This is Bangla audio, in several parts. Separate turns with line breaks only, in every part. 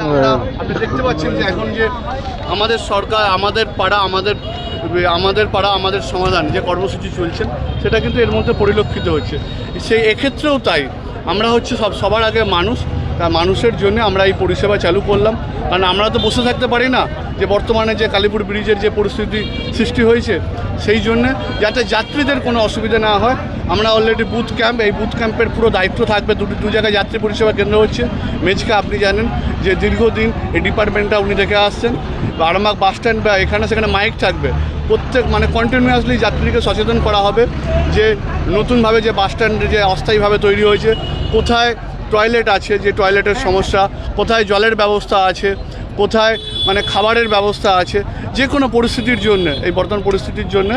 আপনি দেখতে পাচ্ছেন যে এখন যে আমাদের সরকার, আমাদের পাড়া, আমাদের আমাদের পাড়া, আমাদের সমাধান যে কর্মসূচি চলছে, সেটা কিন্তু এর মধ্যে পরিলক্ষিত হচ্ছে। সেই এক্ষেত্রেও তাই। আমরা হচ্ছে সব, সবার আগে মানুষ তা মানুষের জন্য আমরা এই পরিষেবা চালু করলাম। কারণ আমরা তো বসে থাকতে পারি না যে বর্তমানে যে কালীপুর ব্রিজের যে পরিস্থিতি সৃষ্টি হয়েছে, সেই জন্যে যাতে যাত্রীদের কোনো অসুবিধা না হয় আমরা অলরেডি বুথ ক্যাম্প এই বুথ ক্যাম্পের পুরো দায়িত্ব থাকবে। দুটি, দু জায়গায় যাত্রী পরিষেবা কেন্দ্র হচ্ছে। মেজকে আপনি জানেন যে দীর্ঘদিন এই ডিপার্টমেন্টটা উনি দেখে আসছেন। আরামবাগ বাস স্ট্যান্ড বা এখানে সেখানে মাইক থাকবে। প্রত্যেক মানে কন্টিনিউয়াসলি যাত্রীকে সচেতন করা হবে যে নতুনভাবে যে বাস স্ট্যান্ড যে অস্থায়ীভাবে তৈরি হয়েছে, কোথায় টয়লেট আছে যে টয়লেটের সমস্যা, কোথায় জলের ব্যবস্থা আছে কোথায় মানে খাবারের ব্যবস্থা আছে যে কোনো পরিস্থিতির জন্য, এই বর্তমান পরিস্থিতির জন্য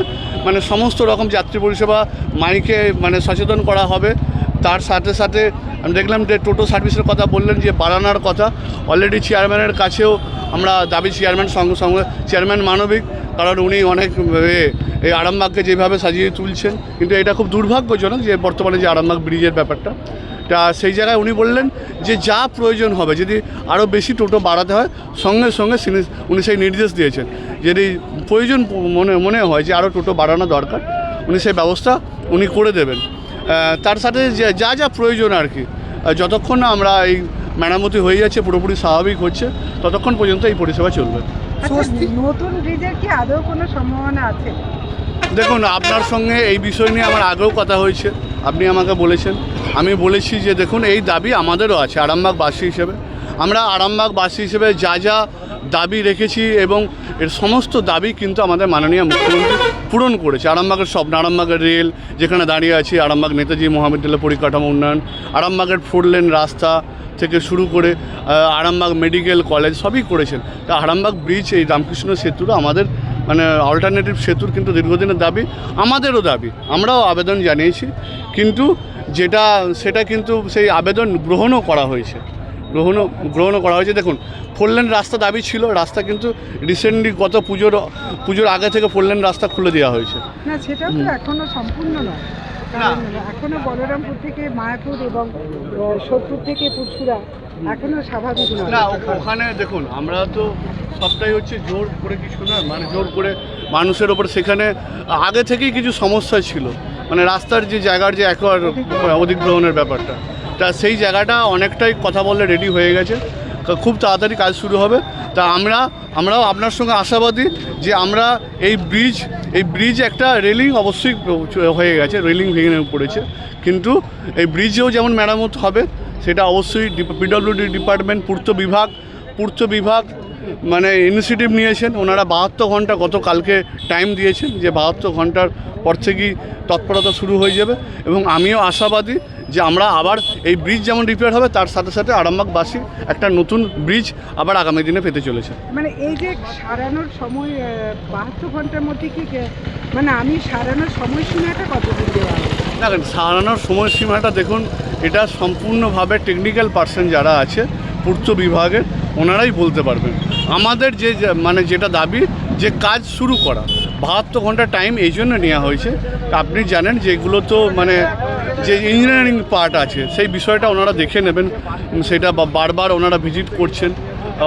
মানে সমস্ত রকম যাত্রী পরিষেবা মাইকে মানে সচেতন করা হবে। তার সাথে সাথে আমি দেখলাম যে টোটো সার্ভিসের কথা বললেন যে বাড়ানোর কথা। অলরেডি চেয়ারম্যানের কাছেও আমরা দাবি চেয়ারম্যান সঙ্গে সঙ্গে চেয়ারম্যান মানবিক, কারণ উনি অনেক এই আরামবাগকে যেভাবে সাজিয়ে তুলছেন। কিন্তু এটা খুব দুর্ভাগ্যজনক যে বর্তমানে যে আরামবাগ ব্রিজের ব্যাপারটা। তা সেই জায়গায় উনি বললেন যে যা প্রয়োজন হবে যদি আরও বেশি টোটো বাড়াতে হয় সঙ্গে সঙ্গে উনি সেই নির্দেশ দিয়েছেন। যদি প্রয়োজন মনে মনে হয় যে আরও টোটো বাড়ানো দরকার উনি সেই ব্যবস্থা উনি করে দেবেন। তার সাথে যে- যা যা প্রয়োজন আর কি যতক্ষণ না আমরা এই মেরামতি হয়ে যাচ্ছে পুরোপুরি স্বাভাবিক হচ্ছে ততক্ষণ পর্যন্ত এই পরিষেবা চলবে।
আচ্ছা নতুন ব্রিজের কি আদৌ কোনো সম্ভাবনা আছে?
দেখুন, আপনার সঙ্গে এই বিষয় নিয়ে আমার আগেও কথা হয়েছে। আপনি আমাকে বলেছেন। আমি বলেছি যে, দেখুন, এই দাবি আমাদেরও আছে, আরামবাগবাসী হিসেবে। আমরা আরামবাগবাসী হিসেবে যা যা দাবি রেখেছি এবং এর সমস্ত দাবি কিন্তু আমাদের মাননীয় মুখ্যমন্ত্রী পূরণ করেছে। আরামবাগের স্বপ্ন, আরামবাগের রেল, যেখানে দাঁড়িয়ে আছি, আরামবাগ নেতাজি মহাবিদ্যালয় পরিকাঠামো উন্নয়ন, আরামবাগের ফোর লেন রাস্তা থেকে শুরু করে আরামবাগ মেডিকেল কলেজ সবই করেছেন। তা আরামবাগ ব্রিজ এই রামকৃষ্ণ সেতুরও আমাদের মানে অল্টারনেটিভ সেতুর কিন্তু দীর্ঘদিনের দাবি আমাদেরও দাবি আমরাও আবেদন জানিয়েছি। কিন্তু যেটা সেটা কিন্তু সেই আবেদন গ্রহণও করা হয়েছে। গ্রহণও গ্রহণও করা হয়েছে। দেখুন ফোরলেন রাস্তা দাবি ছিল রাস্তা কিন্তু রিসেন্টলি গত পুজোর পুজোর আগে থেকে ফোরলেন রাস্তা খুলে দেওয়া হয়েছে।
না সেটা তো এখনও সম্পূর্ণ নয়। কারণ এখনও বলরামপুর থেকে মায়াপুর এবং সোদপুর থেকে পুরসুরা এখনও স্বাভাবিক
না ওখানে দেখুন আমরা তো সবটাই হচ্ছে জোর করে কিছু না মানে জোর করে মানুষের ওপর সেখানে আগে থেকেই কিছু সমস্যা ছিল। মানে রাস্তার যে জায়গার যে একর অধিগ্রহণের ব্যাপারটা তা সেই জায়গাটা অনেকটাই কথা বললে রেডি হয়ে গেছে। খুব তাড়াতাড়ি কাজ শুরু হবে। তা আমরা, আমরাও আপনার সঙ্গে আশাবাদী যে আমরা এই ব্রিজ এই ব্রিজ একটা রেলিং অবশ্যই হয়ে গেছে, রেলিং ভেঙে পড়েছে। কিন্তু এই ব্রিজেও যেমন মেরামত হবে, সেটা অবশ্যই পিডব্লিউডি ডিপার্টমেন্ট, পূর্ত বিভাগ পূর্ত বিভাগ মানে ইনিশিয়েটিভ নিয়েছেন। ওনারা বাহাত্তর ঘণ্টা গতকালকে টাইম দিয়েছেন যে বাহাত্তর ঘণ্টার পর থেকেই তৎপরতা শুরু হয়ে যাবে। এবং আমিও আশাবাদী যে আমরা আবার এই ব্রিজ যেমন রিপেয়ার হবে তার সাথে সাথে আরামবাগবাসী একটা নতুন ব্রিজ আবার আগামী দিনে পেতে চলেছে।
মানে এই যে সারানোর সময় বাহাত্তর ঘণ্টার মধ্যে কি মানে আমি সারানোর সময়সীমাটা কতদিন দেওয়া
দেখেন সারানোর সময়সীমাটা দেখুন এটা সম্পূর্ণভাবে টেকনিক্যাল পার্সন যারা আছে পূর্ত বিভাগের ওনারাই বলতে পারবেন। আমাদের যে যে- মানে যেটা দাবি যে কাজ শুরু করা। বাহাত্তর ঘণ্টা টাইম এই জন্য নেওয়া হয়েছে। আপনি জানেন যে এগুলো তো মানে যে ইঞ্জিনিয়ারিং পার্ট আছে সেই বিষয়টা ওনারা দেখে নেবেন। সেটা বারবার ওনারা ভিজিট করছেন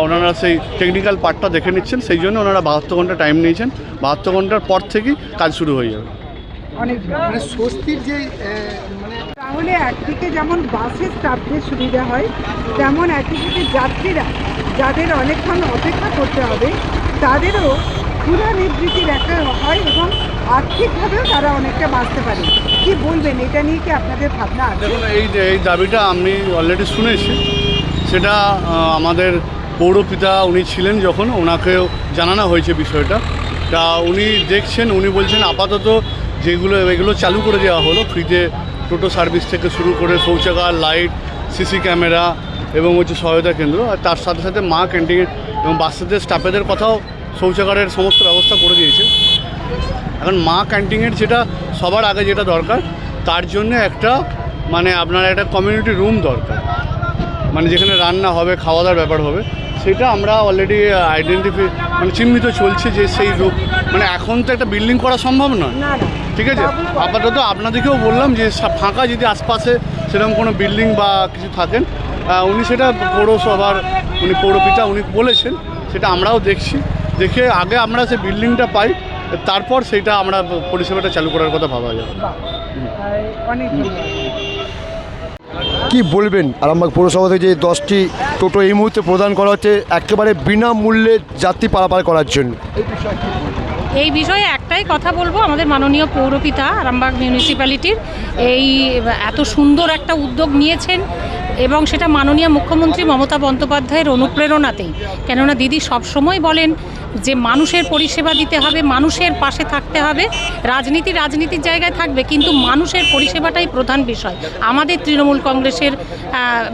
ওনারা সেই টেকনিক্যাল পার্টটা দেখে নিচ্ছেন সেই জন্য ওনারা বাহাত্তর ঘণ্টা টাইম নিয়েছেন। বাহাত্তর ঘণ্টার পর থেকেই কাজ শুরু হয়ে যাবে।
অনেক
মানে স্বস্তির যে মানে
তাহলে একদিকে যেমন বাসে স্টাফদের সুবিধা হয় তেমন একদিকে যাত্রীরা যাদের অনেকক্ষণ অপেক্ষা করতে হবে তাদেরও ক্ষুধা নিবৃত্তি দেখা হয় এবং আর্থিকভাবেও তারা অনেকটা বাঁচতে পারে। কি বলবেন? এটা নিয়ে কি আপনাদের ভাবনা
দেখুন, এই এই দাবিটা আমি অলরেডি শুনেছি। সেটা আমাদের পৌরপিতা উনি ছিলেন যখন, ওনাকেও জানানো হয়েছে বিষয়টা। তা উনি দেখছেন, উনি বলছেন, আপাতত যেগুলো, এগুলো চালু করে দেওয়া হলো, ফ্রিতে টোটো সার্ভিস থেকে শুরু করে শৌচাগার, লাইট, সিসি ক্যামেরা এবং হচ্ছে সহায়তা কেন্দ্র। আর তার সাথে সাথে মা ক্যান্টিন এবং বাচ্চাদের, স্টাফেদের কথাও শৌচাগারের সমস্ত ব্যবস্থা করে দিয়েছে। এখন মা ক্যান্টিনের যেটা সবার আগে যেটা দরকার তার জন্য একটা মানে আপনার একটা কমিউনিটি রুম দরকার। মানে যেখানে রান্না হবে খাওয়া দাওয়ার ব্যাপার হবে সেটা আমরা অলরেডি আইডেন্টিফাই মানে চিহ্নিত চলছে যে সেই রূপ মানে এখন তো একটা বিল্ডিং করা সম্ভব নয়। ঠিক আছে? আপাতত আপনাদেরকেও বললাম যে ফাঁকা যদি আশপাশে সেরকম কোনো বিল্ডিং বা কিছু থাকেন উনি সেটা পৌরসভার উনি পৌরপিতা উনি বলেছেন সেটা আমরাও দেখছি। দেখে আগে আমরা সেই বিল্ডিংটা পাই তারপর সেইটা আমরা পরিষেবাটা চালু করার কথা ভাবা যাবে
কি বলবেন? আরামবাগ পৌরসভা থেকে যে দশটি টোটো এই মুহূর্তে প্রদান করা হচ্ছে একেবারে বিনামূল্যে যাত্রী পারাপার করার জন্য।
এই বিষয়ে একটাই কথা বলব আমাদের মাননীয় পৌরপিতা আরামবাগ মিউনিসিপ্যালিটির এই এত সুন্দর একটা উদ্যোগ নিয়েছেন এবং সেটা মাননীয় মুখ্যমন্ত্রী মমতা বন্দ্যোপাধ্যায়ের অনুপ্রেরণাতেই। কেননা দিদি সবসময় বলেন যে মানুষের পরিষেবা দিতে হবে, মানুষের পাশে থাকতে হবে, রাজনীতি রাজনীতির জায়গায় থাকবে, কিন্তু মানুষের পরিষেবাটাই প্রধান বিষয়। আমাদের তৃণমূল কংগ্রেসের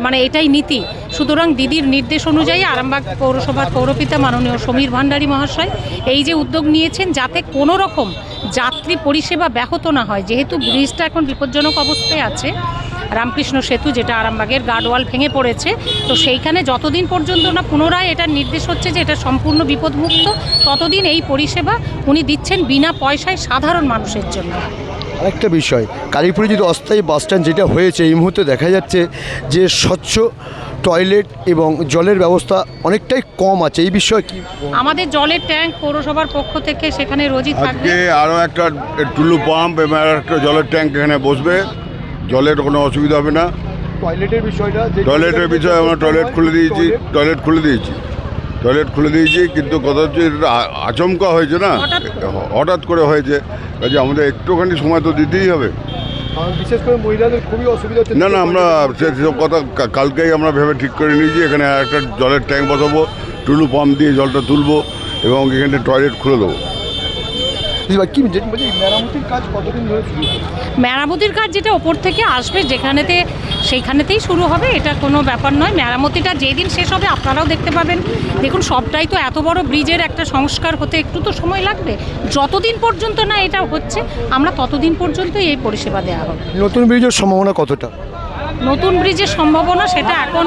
মানে এটাই নীতি। সুতরাং দিদির নির্দেশ অনুযায়ী আরামবাগ পৌরসভার পৌরপিতা মাননীয় সমীর ভান্ডারী মহাশয় এই যে উদ্যোগ নিয়েছেন, যাতে কোনো রকম যাত্রী পরিষেবা ব্যাহত না হয়, যেহেতু ব্রিজটা এখন বিপজ্জনক অবস্থায় আছে রামকৃষ্ণ সেতু যেটা আরামবাগের গার্ডওয়াল ভেঙে পড়েছে। তো সেইখানে যতদিন পর্যন্ত না পুনরায় এটার নির্দেশ হচ্ছে যে এটা সম্পূর্ণ বিপদমুক্ত ততদিন এই পরিষেবা উনি দিচ্ছেন বিনা পয়সায় সাধারণ মানুষের জন্য।
আরেকটা বিষয় কালীপুরে যদি অস্থায়ী বাস স্ট্যান্ড যেটা হয়েছে এই মুহূর্তে দেখা যাচ্ছে যে স্বচ্ছ টয়লেট এবং জলের ব্যবস্থা অনেকটাই কম আছে। এই বিষয়ে কি
আমাদের জলের ট্যাঙ্ক পৌরসভার পক্ষ থেকে সেখানে রোজই থাকবে।
আজকে আরও একটা টুলু পাম্প এবং আর একটা জলের ট্যাঙ্ক এখানে বসবে। জলের কোনো অসুবিধা হবে না।
টয়লেটের বিষয়টা
টয়লেটের বিষয়ে আমরা টয়লেট খুলে দিয়েছি টয়লেট খুলে দিয়েছি। টয়লেট খুলে দিয়েছি কিন্তু কথা হচ্ছে এটা আচমকা হয়েছে না?
হঠাৎ
হঠাৎ করে হয়েছে। কাজে আমাদের একটুখানি সময় তো দিতেই হবে।
বিশেষ করে মহিলাদের খুবই অসুবিধা হচ্ছে
না না আমরা সে- সেসব কথা কালকেই আমরা ভেবে ঠিক করে নিয়েছি। এখানে একটা জলের ট্যাঙ্ক বসাবো টুলু পাম্প দিয়ে জলটা তুলবো এবং এখানে টয়লেট খুলে দেবো।
কি মেরামতির কাজ কতদিন ধরে শুরু
মেরামতির কাজ যেটা ওপর থেকে আসবে যেখানেতে সেইখানেতেই শুরু হবে এটা কোনো ব্যাপার নয়। মেরামতিটা যেদিন শেষ হবে আপনারাও দেখতে পাবেন। দেখুন সবটাই তো এত বড় ব্রিজের একটা সংস্কার হতে একটু তো সময় লাগবে। যতদিন পর্যন্ত না এটা হচ্ছে আমরা ততদিন পর্যন্তই এই পরিষেবা দেওয়া হবে।
নতুন ব্রিজের সম্ভাবনা কতটা?
নতুন ব্রিজের সম্ভাবনা সেটা এখন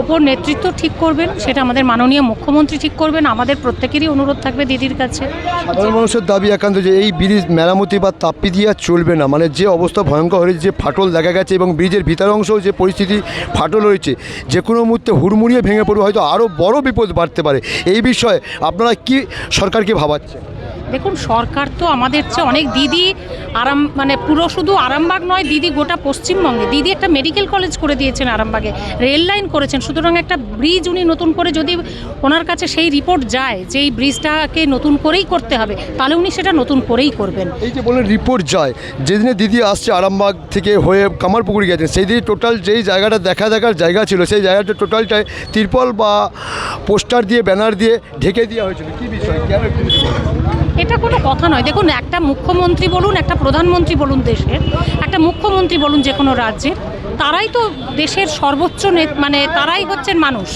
ওপর নেতৃত্ব ঠিক করবেন, সেটা আমাদের মাননীয় মুখ্যমন্ত্রী ঠিক করবেন, আমাদের প্রত্যেকেরই অনুরোধ থাকবে দিদির কাছে।
সাধারণ মানুষের দাবি একান্ত যে এই ব্রিজ মেরামতি বা তাপ্পি দিয়ে চলবে না। মানে যে অবস্থা ভয়ঙ্কর হয়েছে, যে ফাটল দেখা গেছে এবং ব্রিজের ভিতর অংশেও যে পরিস্থিতি ফাটল রয়েছে যে কোনো মুহূর্তে হুড়মুড়িয়ে ভেঙে পড়বে, হয়তো আরও বড় বিপদ বাড়তে পারে। এই বিষয়ে আপনারা কি সরকারকে ভাবাচ্ছেন?
দেখুন, সরকার তো আমাদের চেয়ে অনেক দিদি আরাম মানে পুরো শুধু আরামবাগ নয়, দিদি গোটা পশ্চিমবঙ্গে। দিদি একটা মেডিকেল কলেজ করে দিয়েছেন আরামবাগে, রেল লাইন করেছেন। সুতরাং একটা ব্রিজ উনি নতুন করে যদি ওনার কাছে সেই রিপোর্ট যায় যে এই ব্রিজটাকে নতুন করেই করতে হবে, তাহলে উনি সেটা নতুন করেই করবেন।
এই যে বললেন রিপোর্ট যায়, যেদিনে দিদি আসছে আরামবাগ থেকে হয়ে কামারপুকুরি গেছেন সেই দিন টোটাল যেই জায়গাটা দেখা দেখার জায়গা ছিল, সেই জায়গাটা টোটালটায় তিরপল বা পোস্টার দিয়ে, ব্যানার দিয়ে ঢেকে দেওয়া হয়েছিল। কী বিষয়? কেন বলেন?
এটা কোনো কথা নয়। দেখুন, একটা মুখ্যমন্ত্রী বলুন, একটা প্রধানমন্ত্রী বলুন দেশের, একটা মুখ্যমন্ত্রী বলুন যে কোনো রাজ্যের তারাই তো দেশের সর্বোচ্চ নে- মানে তারাই হচ্ছেন মানুষ।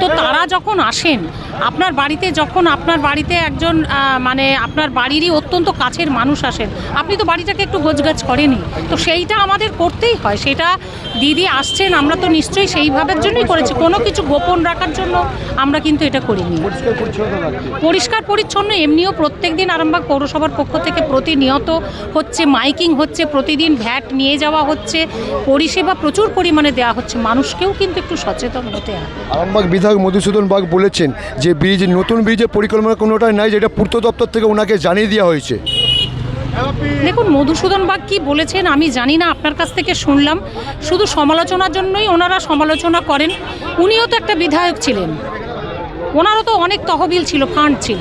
তো তারা যখন আসেন আপনার বাড়িতে যখন আপনার বাড়িতে একজন মানে আপনার বাড়িরই অত্যন্ত কাছের মানুষ আসেন আপনি তো বাড়িটাকে একটু গোছগাছ করেনই। তো সেইটা আমাদের করতেই হয় সেটা দিদি আসছেন আমরা তো নিশ্চয়ই সেইভাবের জন্যই করেছি। কোনো কিছু গোপন রাখার জন্য আমরা কিন্তু এটা করিনি।
পরিষ্কার
পরিষ্কার পরিচ্ছন্ন এমনিও প্রত্যেক দিন আরামবাগ পৌরসভার পক্ষ থেকে প্রতিনিয়ত হচ্ছে মাইকিং হচ্ছে প্রতিদিন ভ্যাট নিয়ে যাওয়া হচ্ছে পরিষেবা প্রচুর পরিমাণে দেওয়া হচ্ছে। মানুষকেও কিন্তু একটু সচেতন হতে হবে।
আরামবাগ বিধায়ক মধুসূদন বাগ বলেছেন যে ব্রিজ নতুন ব্রিজের পরিকল্পনা কোনোটাই নাই যেটা পূর্ত দপ্তর থেকে ওনাকে জানিয়ে দেওয়া হয়েছে।
দেখুন মধুসূদন বাগ কি বলেছেন আমি জানি না আপনার কাছ থেকে শুনলাম। শুধু সমালোচনার জন্যই ওনারা সমালোচনা করেন। উনিও তো একটা বিধায়ক ছিলেন। ওনারও তো অনেক তহবিল ছিল ফান্ড ছিল।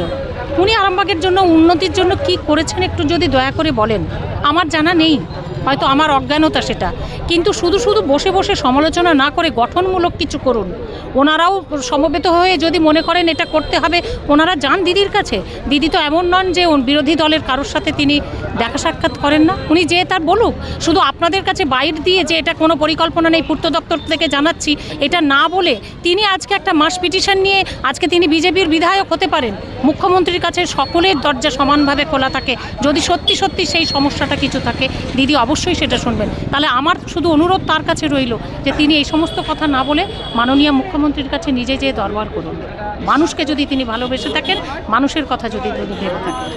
উনি আরামবাগের জন্য উন্নতির জন্য কি করেছেন একটু যদি দয়া করে বলেন। আমার জানা নেই। হয়তো আমার অজ্ঞানতা সেটা। কিন্তু শুধু শুধু বসে বসে সমালোচনা না করে গঠনমূলক কিছু করুন। ওনারাও সমবেত হয়ে যদি মনে করেন এটা করতে হবে, ওনারা যান দিদির কাছে। দিদি তো এমন নন যে বিরোধী দলের কারোর সাথে তিনি দেখা সাক্ষাৎ করেন না। উনি যে তার বলুক, শুধু আপনাদের কাছে বাইর দিয়ে যে এটা কোনো পরিকল্পনা নেই, পূর্ত দপ্তর থেকে জানাচ্ছি, এটা না বলে তিনি আজকে একটা মাস পিটিশন নিয়ে আজকে তিনি বিজেপির বিধায়ক হতে পারেন। মুখ্যমন্ত্রীর কাছে সকলের দরজা সমানভাবে খোলা থাকে। যদি সত্যি সত্যি সেই সমস্যাটা কিছু থাকে, দিদি অবশ্যই সেটা শুনবেন। তাহলে আমার শুধু অনুরোধ তার কাছে রইল যে তিনি এই সমস্ত কথা না বলে মাননীয় মুখ্যমন্ত্রীর কাছে নিজে যেয়ে দরবার করুন। মানুষকে যদি তিনি ভালোবেসে থাকেন, মানুষের কথা যদি তিনি ভেবে থাকেন।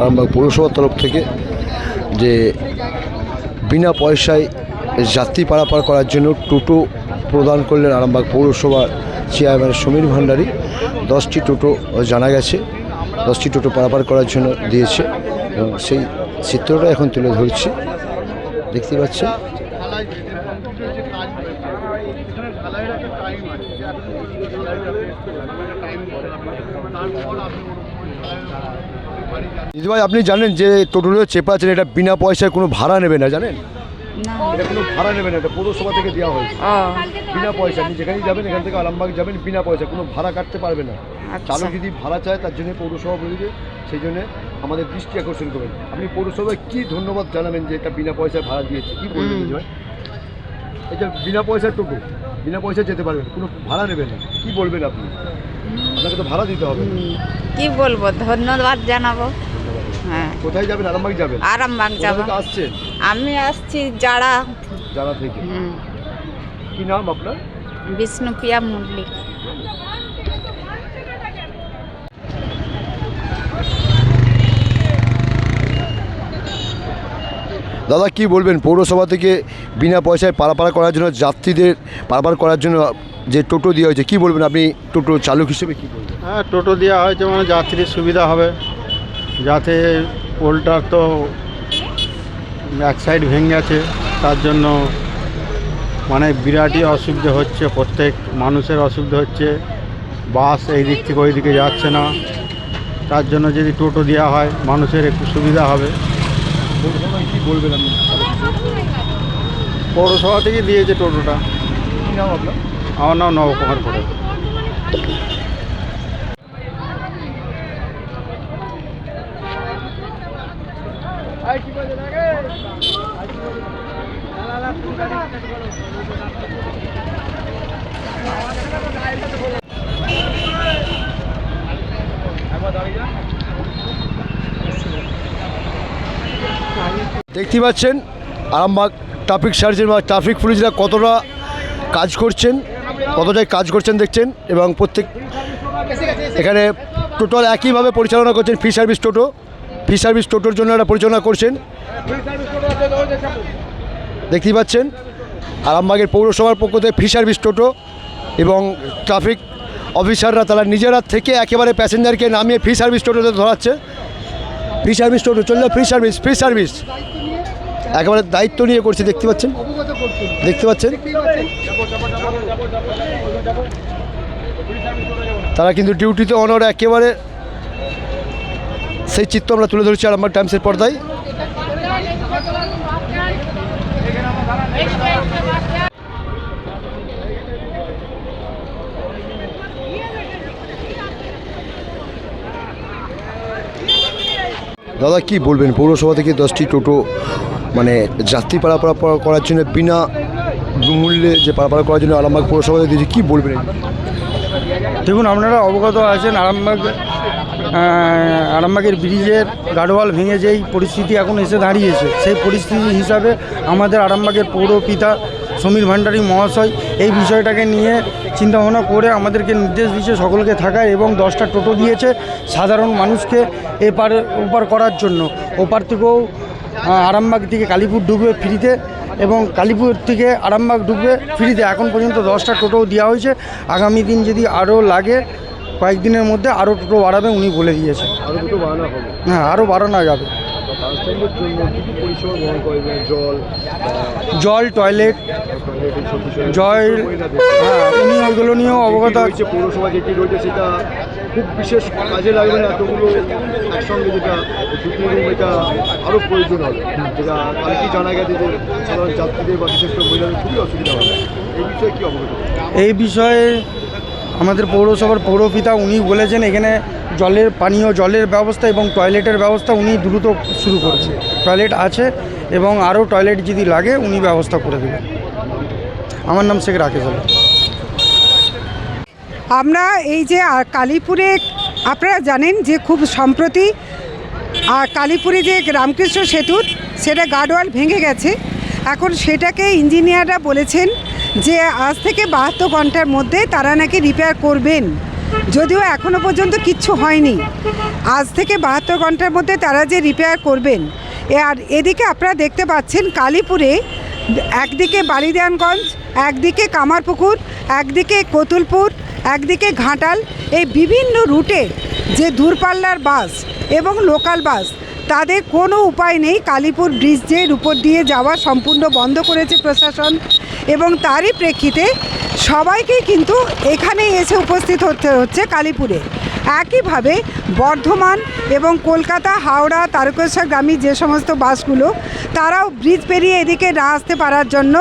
আরামবাগ পৌরসভার তরফ থেকে যে বিনা পয়সায় যাত্রী পারাপার করার জন্য টোটো প্রদান করলেন আরামবাগ পৌরসভার চেয়ারম্যান সমীর ভান্ডারী। দশটি টোটো জানা গেছে। দশটি টোটো পারাপার করার জন্য দিয়েছে। এবং সেই চিত্রটা এখন তুলে ধরছি। দেখতে পাচ্ছেন? দিদিভাই আপনি জানেন যে টোটোগুলো চেপা আছেন এটা বিনা পয়সায় কোনো ভাড়া নেবে না জানেন? এটা কোনো ভাড়া নেবে না এটা পৌরসভা থেকে দেওয়া হয়েছে। বিনা পয়সা আপনি যেখানেই যাবেন এখান থেকে আরামবাগ যাবেন বিনা পয়সা কোনো ভাড়া কাটতে পারবে না। চালক যদি ভাড়া চায় তার জন্য পৌরসভা বলবে সেই জন্য আমাদের দৃষ্টি আকর্ষণ করবেন আপনি পৌরসভায় কি ধন্যবাদ জানাবেন যে এটা বিনা পয়সায় ভাড়া দিয়েছে? কি বলবেন দিদিভাই এটা বিনা পয়সার টোটো বিনা পয়সায় যেতে পারবেন কোনো ভাড়া নেবেন না। কি বলবেন আপনি? আপনাকে তো ভাড়া দিতে হবে।
কি বলব ধন্যবাদ জানাব। হ্যাঁ।
কোথায় যাবেন? আরামবাগ যাবেন?
আরামবাগ যাব।
আসছেন?
আমি আসছি যারা।
যারা থেকে? কি নাম আপনার?
বিষ্ণুপ্রিয়া মল্লিক
দাদা, কি বলবেন? পৌরসভা থেকে বিনা পয়সায় পারাপার করার জন্য, যাত্রীদের পারাপার করার জন্য যে টোটো দেওয়া হয়েছে, কি বলবেন আপনি? টোটো চালক হিসেবে কী বলবেন?
হ্যাঁ টোটো দেওয়া হয়েছে মানে যাত্রীর সুবিধা হবে। যাতে পোলটার তো এক সাইড ভেঙে গেছে, তার জন্য মানে বিরাটই অসুবিধে হচ্ছে, প্রত্যেক মানুষের অসুবিধা হচ্ছে। বাস এই দিক থেকে ওই দিকে যাচ্ছে না। তার জন্য যদি টোটো দেওয়া হয়, মানুষের একটু সুবিধা হবে।
পৌরসভায় কি বলবেন আপনি
পৌরসভা থেকে দিয়েছে টোটোটা।
কি নাম আপনার?
আমার নাম নবকুমার পড়ে
দেখতে পাচ্ছেন, আরামবাগ ট্রাফিক সার্জন বা ট্রাফিক পুলিশরা কতটা কাজ করছেন, কতটাই কাজ করছেন দেখছেন এবং প্রত্যেক এখানে টোটাল একইভাবে পরিচালনা করছেন free service toto. Free service টোটোর জন্য এরা পরিচালনা করছেন। দেখতেই পাচ্ছেন, আরামবাগের পৌরসভার পক্ষ থেকে ফ্রি সার্ভিস টোটো এবং ট্রাফিক অফিসাররা তারা নিজেরা থেকে একেবারে প্যাসেঞ্জারকে নামিয়ে ফ্রি সার্ভিস টোটোতে ধরাচ্ছে। ফ্রি সার্ভিস টোটো চললে ফ্রি সার্ভিস ফ্রি সার্ভিস একেবারে দায়িত্ব নিয়ে করছে, দেখতে পাচ্ছেন? দেখতে পাচ্ছেন? তারা কিন্তু ডিউটিতে অনার একেবারে। সেই চিত্র আমরা তুলে ধরেছি আর আমার টাইমসের পর্দায়। দাদা, কি বলবেন? পৌরসভা থেকে দশটি টোটো মানে যাত্রী পারাপার করার জন্য বিনা মূল্যে যে পারাপার করার জন্য আরামবাগ পৌরসভা দিয়েছে, কী বলবেন?
দেখুন, আপনারা অবগত আছেন, আরামবাগ আরামবাগের ব্রিজের গাডওয়াল ভেঙে যেই পরিস্থিতি এখন এসে দাঁড়িয়েছে, সেই পরিস্থিতি হিসাবে আমাদের আরামবাগের পৌরপিতা সমীর ভান্ডারী মহাশয় এই বিষয়টাকে নিয়ে চিন্তাভাবনা করে আমাদেরকে নির্দেশ দিয়েছে সকলকে থাকায় এবং দশটা টোটো দিয়েছে সাধারণ মানুষকে এপার ওপার করার জন্য। ওপার থেকেও আরামবাগ থেকে কালীপুর ঢুকবে ফ্রিতে এবং কালীপুর থেকে আরামবাগ ঢুকবে ফ্রিতে। এখন পর্যন্ত দশটা টোটো দেওয়া হয়েছে। আগামী দিন যদি আরও লাগে কয়েকদিনের মধ্যে আরও টোটো বাড়াবে উনি বলে
হবে?
হ্যাঁ আরও বাড়ানো যাবে।
ট্রান্সপোর্টের জন্য পরিষেবা গ্রহণ করবে জল
জল টয়লেট জল হ্যাঁ উনি ওইগুলো নিয়েও অবগত
রয়েছে পৌরসভা যেটি রয়েছে সেটা খুব বিশেষ কাজে লাগবে না এতগুলো একসঙ্গে যেটা এটা আরও প্রয়োজন হবে। যেটা কালকেই জানা গেছে যে সাধারণ যাত্রীদের বা বিশেষ করে মহিলাদের খুবই অসুবিধা হবে। এই বিষয়ে কী অবগত?
এই বিষয়ে আমাদের পৌরসভার পৌরপিতা উনি বলেছেন, এখানে জলের, পানীয় জলের ব্যবস্থা এবং টয়লেটের ব্যবস্থা উনি দ্রুত শুরু করেছে। টয়লেট আছে এবং আরও টয়লেট যদি লাগে, উনি ব্যবস্থা করে দেবেন। আমার নাম শেখ রাকেশ
আমরা এই যে কালীপুরে, আপনারা জানেন যে খুব সম্প্রতি আর কালীপুরে যে রামকৃষ্ণ সেতু সেটা গার্ডওয়াল ভেঙে গেছে। এখন সেটাকে ইঞ্জিনিয়াররা বলেছেন যে আজ থেকে বাহাত্তর ঘণ্টার মধ্যে তারা নাকি রিপেয়ার করবেন। যদিও এখনও পর্যন্ত কিচ্ছু হয়নি। আজ থেকে বাহাত্তর ঘণ্টার মধ্যে তারা যে রিপেয়ার করবেন। আর এদিকে আপনারা দেখতে পাচ্ছেন কালীপুরে একদিকে বালিদানগঞ্জ, একদিকে কামারপুকুর, একদিকে কতুলপুর, একদিকে ঘাটাল, এই বিভিন্ন রুটে যে দূরপাল্লার বাস এবং লোকাল বাস তাদের কোনো উপায় নেই। কালীপুর ব্রিজের উপর দিয়ে যাওয়া সম্পূর্ণ বন্ধ করেছে প্রশাসন এবং তারই প্রেক্ষিতে সবাইকেই কিন্তু এখানেই এসে উপস্থিত হতে হচ্ছে কালীপুরে। একইভাবে বর্ধমান এবং কলকাতা, হাওড়া তারকেশ্বরগামী যে সমস্ত বাসগুলো, তারাও ব্রিজ পেরিয়ে এদিকে না আসতে পারার জন্য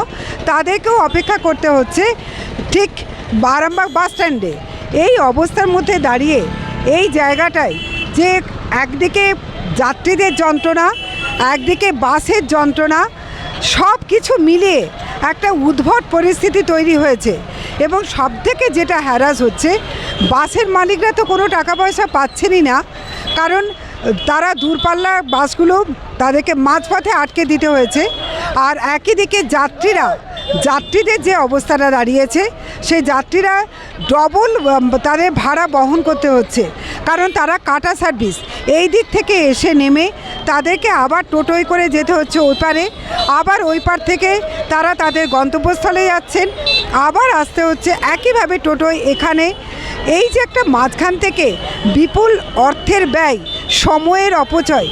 তাদেরকেও অপেক্ষা করতে হচ্ছে ঠিক বারামবাগ বাস স্ট্যান্ডে। এই অবস্থার মধ্যে দাঁড়িয়ে এই জায়গাটায় যে একদিকে যাত্রীদের যন্ত্রণা, একদিকে বাসের যন্ত্রণা, সব কিছু মিলিয়ে একটা উদ্ভট পরিস্থিতি তৈরি হয়েছে। এবং সব থেকে যেটা হ্যারাস হচ্ছে, বাসের মালিকরা তো কোনো টাকা পয়সা পাচ্ছেনই না। কারণ তারা দূরপাল্লার বাসগুলো তাদেরকে মাঝপথে আটকে দিতে হয়েছে। আর একই দিকে যাত্রীরা যাত্রীদের যে অবস্থাটা দাঁড়িয়েছে, সেই যাত্রীরা ডবল তাদের ভাড়া বহন করতে হচ্ছে। কারণ তারা কাটা সার্ভিস এই দিক থেকে এসে নেমে তাদেরকে আবার টোটোয় করে যেতে হচ্ছে ওই পারে। আবার ওই পার থেকে তারা তাদের গন্তব্যস্থলে যাচ্ছেন। আবার আসতে হচ্ছে একইভাবে টোটোয়। এখানে এই যে একটা মাঝখান থেকে বিপুল অর্থের ব্যয়, সময়ের অপচয়,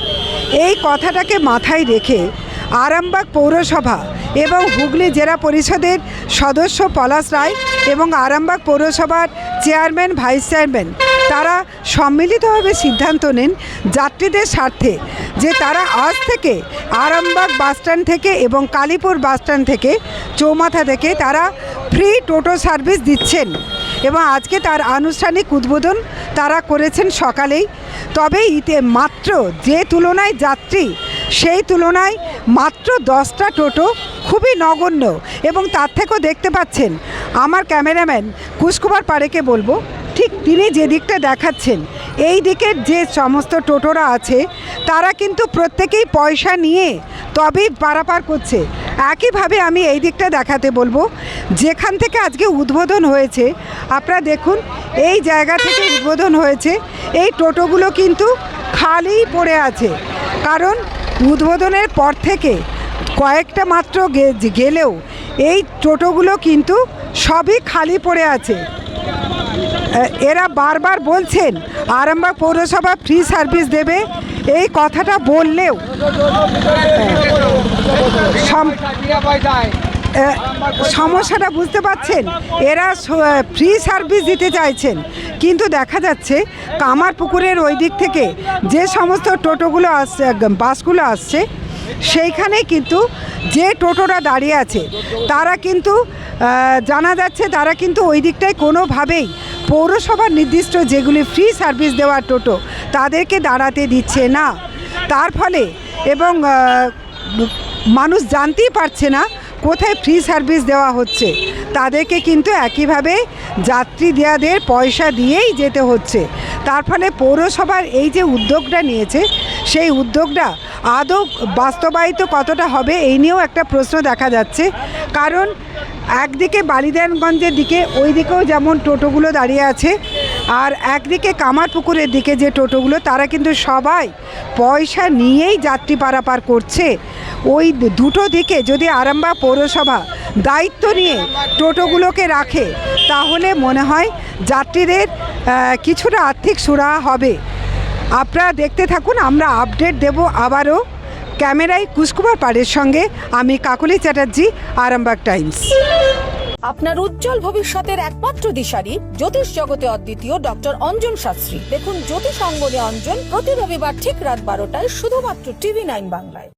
এই কথাটাকে মাথায় রেখে আরামবাগ পৌরসভা এবং হুগলি জেলা পরিষদের সদস্য পলাশ রায় এবং আরামবাগ পৌরসভার চেয়ারম্যান, ভাইস চেয়ারম্যান। তারা সম্মিলিতভাবে সিদ্ধান্ত নেন যাত্রীদের স্বার্থে যে তারা আজ থেকে আরামবাগ বাসস্ট্যান্ড থেকে এবং কালীপুর বাসস্ট্যান্ড থেকে চৌমাথা থেকে তারা ফ্রি টোটো সার্ভিস দিচ্ছেন এবং আজকে তার আনুষ্ঠানিক উদ্বোধন তারা করেছেন সকালেই। তবে ইতে মাত্র যে তুলনায় যাত্রী সেই তুলনায় মাত্র দশটা টোটো খুবই নগণ্য এবং তার থেকেও দেখতে পাচ্ছেন আমার ক্যামেরাম্যান কুশকুমার পাড়েকে বলব, ঠিক তিনি যে দিকটা দেখাচ্ছেন, এই দিকের যে সমস্ত টোটোরা আছে, তারা কিন্তু প্রত্যেকেই পয়সা নিয়ে তবেই পারাপার করছে। একইভাবে আমি এই দিকটা দেখাতে বলব, যেখান থেকে আজকে উদ্বোধন হয়েছে, আপনারা দেখুন, এই জায়গা থেকে উদ্বোধন হয়েছে, এই টোটোগুলো কিন্তু খালিই পড়ে আছে। কারণ উদ্বোধনের পর থেকে কয়েকটা মাত্র গেলেও এই টোটোগুলো কিন্তু সবই খালি পড়ে আছে। এরা বারবার বলছেন, আরামবাগ পৌরসভা ফ্রি সার্ভিস দেবে, এই কথাটা বললেও সমস্যাটা বুঝতে পাচ্ছেন এরা ফ্রি সার্ভিস দিতে চাইছেন। কিন্তু দেখা যাচ্ছে কামার পুকুরের ওই দিক থেকে যে সমস্ত টোটোগুলো আসছে, বাসগুলো আসছে, সেইখানে কিন্তু যে টোটোরা দাঁড়িয়ে আছে, তারা কিন্তু জানা যাচ্ছে তারা কিন্তু ওই দিকটায় কোনোভাবেই পৌরসভার নির্দিষ্ট যেগুলি ফ্রি সার্ভিস দেওয়ার টোটো, তাদেরকে দাঁড়াতে দিচ্ছে না। তার ফলে এবং মানুষ জানতেই পারছে না কোথায় ফ্রি সার্ভিস দেওয়া হচ্ছে? তাদেরকে কিন্তু একইভাবে যাত্রী দেয়াদের পয়সা দিয়েই যেতে হচ্ছে। তার ফলে পৌরসভার এই যে উদ্যোগটা নিয়েছে, সেই উদ্যোগটা আদৌ বাস্তবায়িত কতটা হবে এই নিয়েও একটা প্রশ্ন দেখা যাচ্ছে। কারণ একদিকে বালিদানগঞ্জের দিকে ওই দিকেও যেমন টোটোগুলো দাঁড়িয়ে আছে, আর একদিকে কামারপুকুরের দিকে যে টোটোগুলো, তারা কিন্তু সবাই পয়সা নিয়েই যাত্রী পারাপার করছে। ওই দুটো দিকে যদি আরামবাগ পৌরসভা দায়িত্ব নিয়ে টোটোগুলোকে রাখে, তাহলে মনে হয় যাত্রীদের কিছুটা আর্থিক সুরাহা হবে। আপনারা দেখতে থাকুন, আমরা আপডেট দেব আবারও। ক্যামেরায় কুশকুমার পাড়ের সঙ্গে আমি কাকলি চ্যাটার্জি, আরামবাগ টাইমস।
আপনার উজ্জ্বল ভবিষ্যতের একমাত্র দিশারি, জ্যোতিষ জগতে অদ্বিতীয় ডক্টর অঞ্জন শাস্ত্রী। দেখুন জ্যোতিষ অঙ্গনে অঞ্জন প্রতি রবিবার ঠিক রাত বারোটায়, শুধুমাত্র টিভি নাইন বাংলায়।